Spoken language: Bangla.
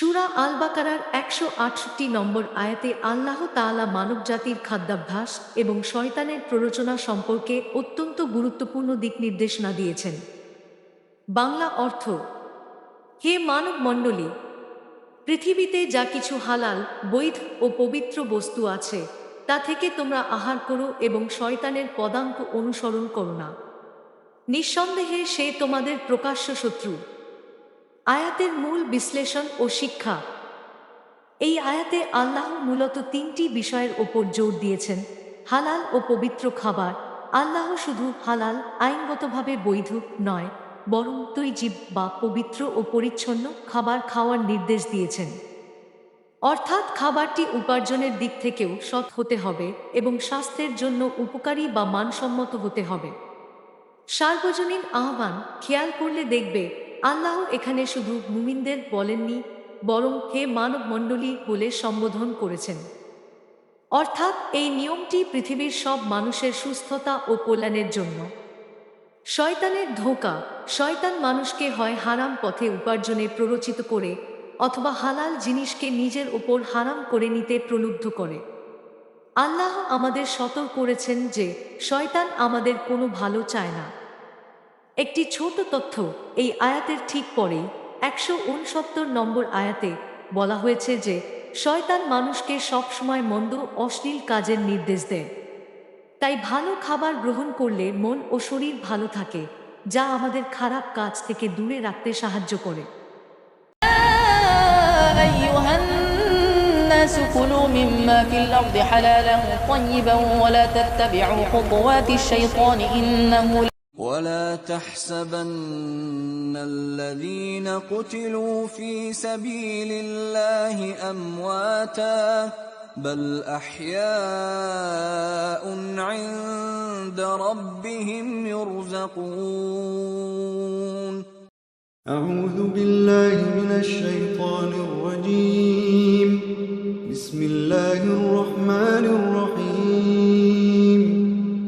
সুরা আল বাকারার একশো আটষট্টি নম্বর আয়াতে আল্লাহ তাআলা মানবজাতির খাদ্যাভ্যাস এবং শয়তানের প্ররোচনা সম্পর্কে অত্যন্ত গুরুত্বপূর্ণ দিক নির্দেশনা দিয়েছেন। বাংলা অর্থ, হে মানব মণ্ডলী পৃথিবীতে যা কিছু হালাল, বৈধ ও পবিত্র বস্তু আছে, তা থেকে তোমরা আহার করো এবং শয়তানের পদাঙ্ক অনুসরণ করো না। নিঃসন্দেহে সে তোমাদের প্রকাশ্য শত্রু। আয়াতের মূল বিশ্লেষণ ও শিক্ষা। এই আয়াতে আল্লাহ মূলত তিনটি বিষয়ের ওপর জোর দিয়েছেন, হালাল ও পবিত্র খাবার। আল্লাহ শুধু হালাল, আইনগতভাবে বৈধ নয়, বরং তৈজীব বা পবিত্র ও পরিচ্ছন্ন খাবার খাওয়ার নির্দেশ দিয়েছেন। অর্থাৎ খাবারটি উপার্জনের দিক থেকেও সৎ হতে হবে এবং স্বাস্থ্যের জন্য উপকারী বা মানসম্মত হতে হবে। সার্বজনীন আহ্বান, খেয়াল করলে দেখবে আল্লাহ এখানে শুধু মুমিনদের বলেননি, বরং হে মানব মণ্ডলী বলে সম্বোধন করেছেন। অর্থাৎ এই নিয়মটি পৃথিবীর সব মানুষের সুস্থতা ও কল্যাণের জন্য। শয়তানের ধোঁকা শয়তান মানুষকে হয় হারাম পথে উপার্জনে প্ররোচিত করে অথবা হালাল জিনিসকে নিজের ওপর হারাম করে নিতে প্রলুব্ধ করে। আল্লাহ আমাদের সতর্ক করেছেন যে শয়তান আমাদের কোনো ভালো চায় না। একটি ছোট তথ্য এই আয়াতের ঠিক পরেই একশো উনসত্তর নম্বর আয়াতে বলা হয়েছে যে শয়তান মানুষকে সবসময় মন্দ অশ্লীল কাজের নির্দেশ দেয় তাই ভালো খাবার গ্রহণ করলে মন ও শরীর ভালো থাকে যা আমাদের খারাপ কাজ থেকে দূরে রাখতে সাহায্য করে أيها الناس كلوا مما في الأرض حلالا طيبا ولا تتبعوا خطوات الشيطان إنه ولا تحسبن الذين قتلوا في سبيل الله امواتا بل احياء عند ربهم يرزقون أعوذ بالله من الشيطان الرجيم. بسم الله الرحمن الرحيم.